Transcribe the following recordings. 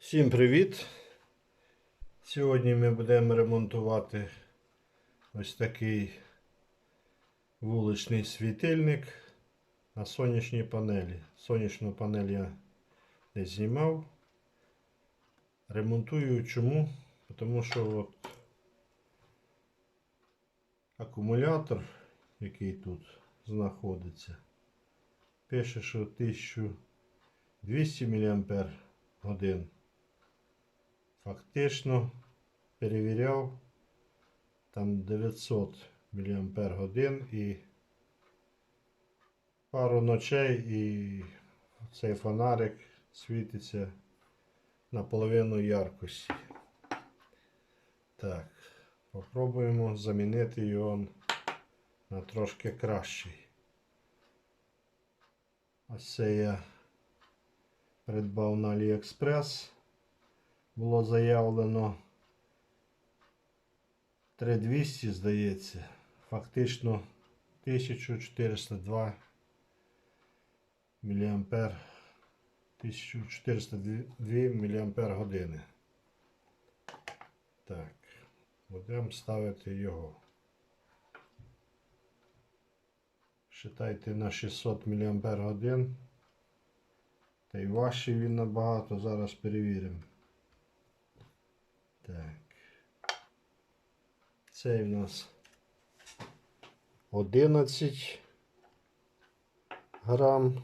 Всім привіт! Сьогодні ми будемо ремонтувати ось такий вуличний світильник на сонячній панелі. Сонячну панель я не знімав. Ремонтую чому? Тому що от акумулятор, який тут знаходиться, пише, що 1200 мАч годин. Фактично перевіряв там 900 мАч і пару ночей і цей фонарик світиться наполовину яркості. Так, попробуємо замінити його на трошки кращий. Ось це я придбав на AliExpress. Було заявлено 3200, здається. Фактично 1402 мА 1402 мА години. Так, будемо ставити його. Считайте на 600 мА годин. Та й важчий він набагато, зараз перевіримо. Так. Цей в нас 11 грам.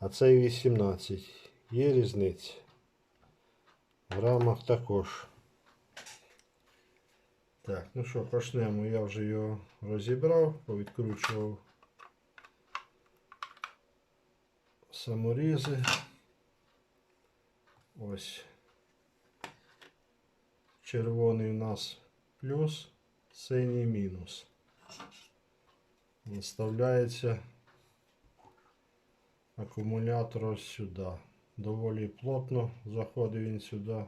А цей 18. Є різниця. В грамах також. Так, ну що, почнемо. Я вже його розібрав, повідкручував саморізи. Ось. Червоний у нас плюс, синій мінус. Вставляється акумулятор ось сюди. Доволі плотно заходить він сюди.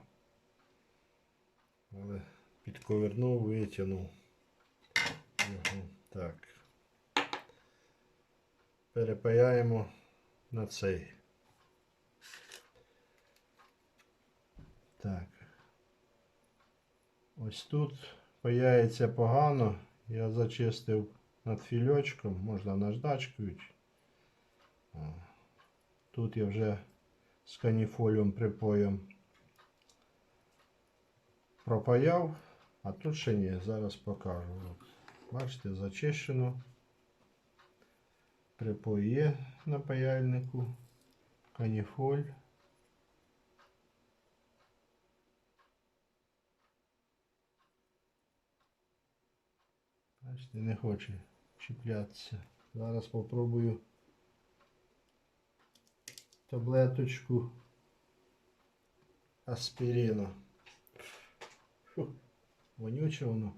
Але підковернув, витягнув. Його. Так. Перепаяємо на цей. Так. Ось тут паяється погано. Я зачистив над фільочком, можна наждачкою. Тут я вже з каніфоліум припоєм пропаяв, а тут ще ні, зараз покажу. От. Бачите, зачищено. Припой є на паяльнику, каніфоль. Бачите, не хоче чіплятися. Зараз попробую таблеточку аспірина. Фу, вонюче воно.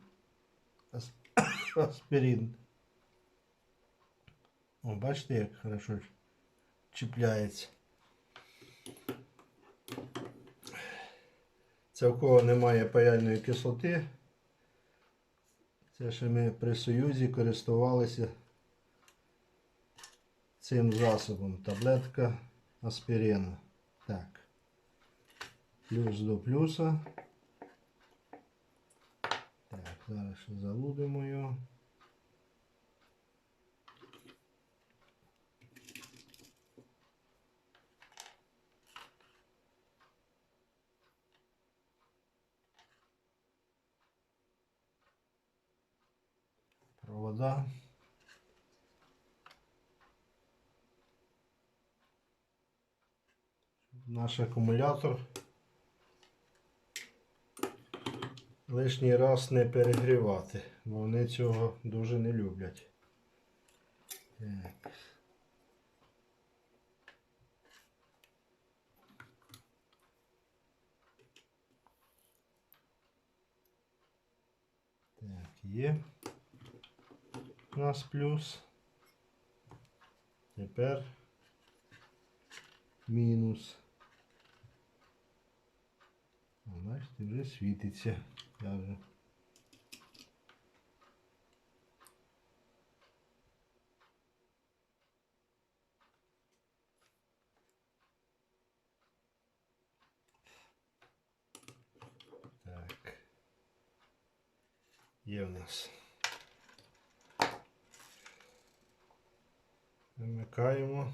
Ас... Аспірин. О, бачите, як хорошо чіпляється. Це в кого немає паяльної кислоти. Це ще ми при Союзі користувалися цим засобом. Таблетка аспірина. Так. Плюс до плюса. Так, зараз ще залудимо його. Провода. Наш акумулятор лишній раз не перегрівати, бо вони цього дуже не люблять. Так. Так, є у нас плюс. Тепер мінус. Бачите, вже світиться. Я вже. Є у нас. Вимикаємо.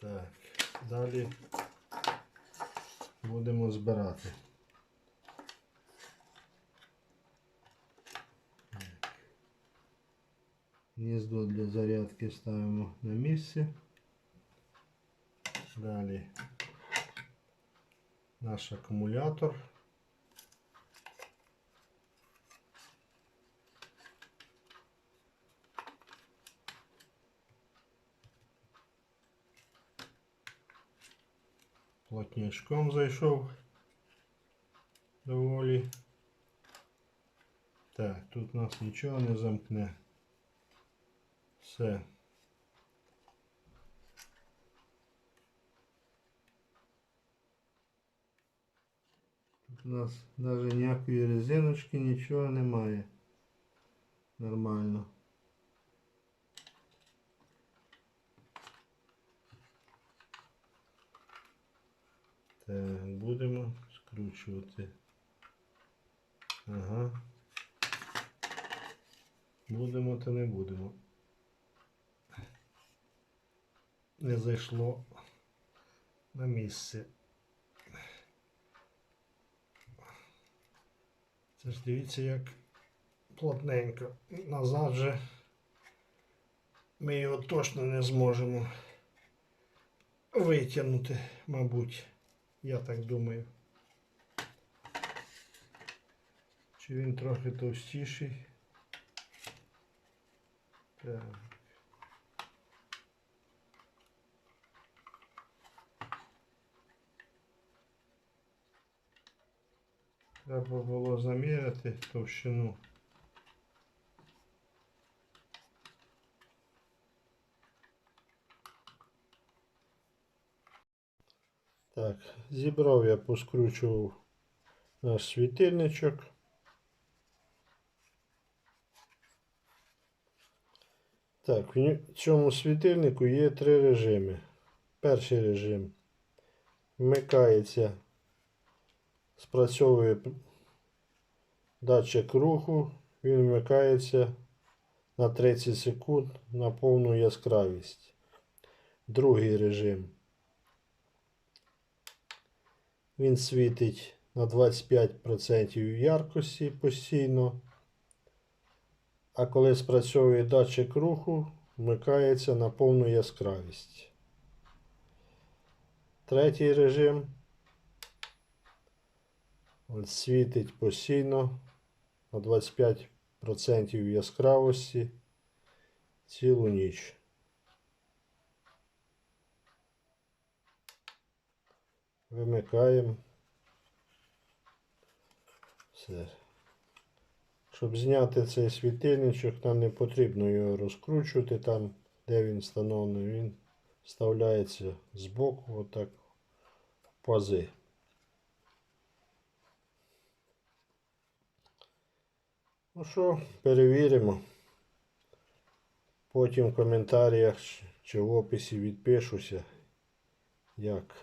Так, далі будемо збирати. Гніздо для зарядки ставимо на місце. Далі наш акумулятор. Плотнячком зайшов доволі. Так, тут нас нічого не замкне. Все. У нас навіть ніякої резиночки, нічого немає. Нормально. Так, будемо скручувати. Ага. Будемо та не будемо. Не зайшло на місце. Це ж дивіться, як плотненько. Назад же ми його точно не зможемо витягнути, мабуть. Я так думаю. Чи він трохи товстіший? Так. Треба було заміряти товщину. Так, зібрав я, поскручував наш світильничок. Так, в цьому світильнику є три режими. Перший режим вмикається, спрацьовує датчик руху, він вмикається на 30 секунд на повну яскравість. Другий режим. Він світить на 25% яркості постійно. А коли спрацьовує датчик руху, вмикається на повну яскравість. Третій режим. От світить постійно на 25% яскравості цілу ніч. Вимикаємо. Все. Щоб зняти цей світильничок, нам не потрібно його розкручувати там, де він встановлений. Він вставляється збоку, отак в пази. Ну що, перевіримо. Потім в коментарях чи- в описі відпишуся, як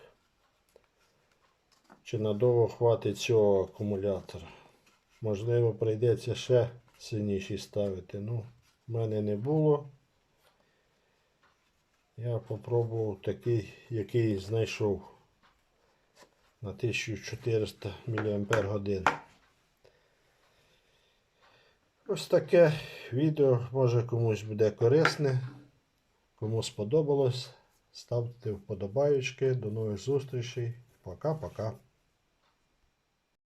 чи надовго хватить цього акумулятора. Можливо, прийдеться ще сильніший ставити. Ну, в мене не було. Я попробував такий, який знайшов на 1400 мАч. Ось таке відео може комусь буде корисне. Кому сподобалось, ставте вподобайки. До нових зустрічей. Пока-пока.